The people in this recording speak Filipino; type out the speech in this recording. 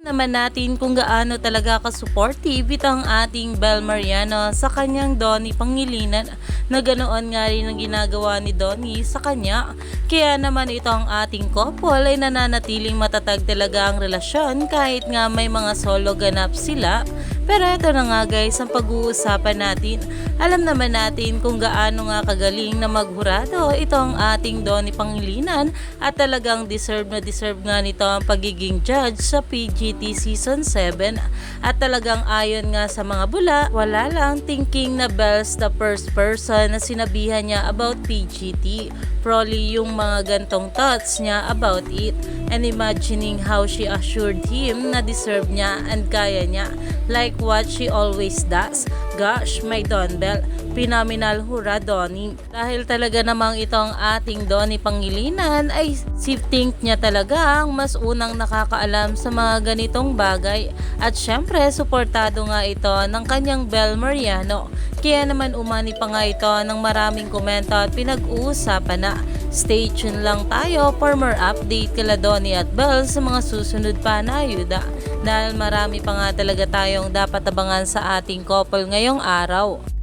Naman natin kung gaano talaga ka-supportive itong ating Bel Mariano sa kanyang Donnie Pangilinan na ganoon nga rin ang ginagawa ni Donnie sa kanya. Kaya naman itong ating couple ay nananatiling matatag talaga ang relasyon kahit nga may mga solo ganap sila. Pero ito na nga guys ang pag-uusapan natin. Alam naman natin kung gaano nga kagaling na maghurado itong ating Donnie Pangilinan at talagang deserve na deserve nga nito ang pagiging judge sa PGT Season 7 at talagang ayon nga sa mga bula, wala lang thinking na Bells the first person na sinabihan niya about PGT. Probably yung mga gantong thoughts niya about it and imagining how she assured him na deserve niya and kaya niya like what she always does. Gosh, my Don Bell, phenomenal hura Donnie. Dahil talaga namang itong ating Donnie Pangilinan ay si think niya talaga ang mas unang nakakaalam sa mga ganitong bagay. At syempre, suportado nga ito ng kanyang Bel Mariano. Kaya naman umani pa nga ito ng maraming komento at pinag-uusapan na. Stay tuned lang tayo for more update kala Donnie at Bell sa mga susunod pa na ayuda. Dahil marami pa nga talaga tayong dapat abangan sa ating couple ngayong araw.